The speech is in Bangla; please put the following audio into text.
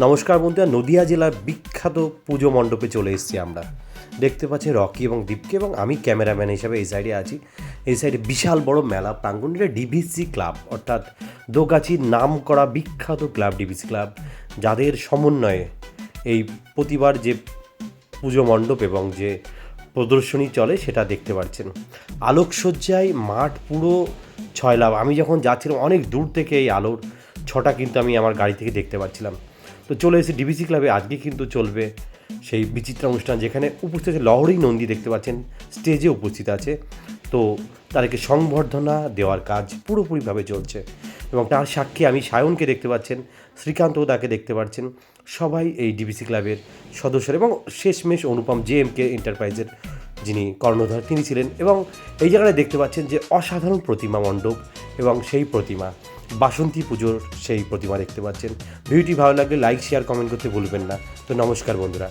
নমস্কার বন্ধুরা, নদিয়া জেলার বিখ্যাত পুজো মণ্ডপে চলে এসেছি আমরা। দেখতে পাচ্ছি রকি এবং দীপকে এবং আমি ক্যামেরাম্যান হিসাবে এই সাইডে আছি। এই সাইডে বিশাল বড় মেলা প্রাঙ্গণ ডিভিসি ক্লাব অর্থাৎ দোগাছির নাম করা বিখ্যাত ক্লাব ডিভিসি ক্লাব যাদের সমন্বয়ে এই প্রতিবার যে পুজো মণ্ডপ এবং যে প্রদর্শনী চলে সেটা দেখতে পাচ্ছেন। আলোকসজ্জায় মাঠ পুরো ছয় ছয়লাভ। আমি যখন যাচ্ছিলাম, অনেক দূর থেকে এই আলোর ছটা কিন্তু আমি আমার গাড়ি থেকে দেখতে পাচ্ছিলাম। তো চলে এসে ডিবিসি ক্লাবে আজকে কিন্তু চলবে সেই বিচিত্র অনুষ্ঠান যেখানে উপস্থিত আছে লহরী নন্দী, দেখতে পাচ্ছেন স্টেজে উপস্থিত আছে। তো তাদেরকে সংবর্ধনা দেওয়ার কাজ পুরোপুরিভাবে চলছে এবং তার সাক্ষী আমি সায়নকে দেখতে পাচ্ছেন, শ্রীকান্ত দাকে দেখতে পাচ্ছেন, সবাই এই ডিবিসি ক্লাবের সদস্যরা এবং শেষমেশ অনুপম জে এম কে এন্টারপ্রাইজের যিনি কর্ণধার, তিনি ছিলেন এবং এই জায়গায় দেখতে পাচ্ছেন যে অসাধারণ প্রতিমা মণ্ডপ এবং সেই প্রতিমা। বাসন্তী পুজোর সেই প্রতিমা দেখতে পাচ্ছেন। ভিডিওটি ভালো লাগলে লাইক শেয়ার কমেন্ট করতে ভুলবেন না। তো নমস্কার বন্ধুরা।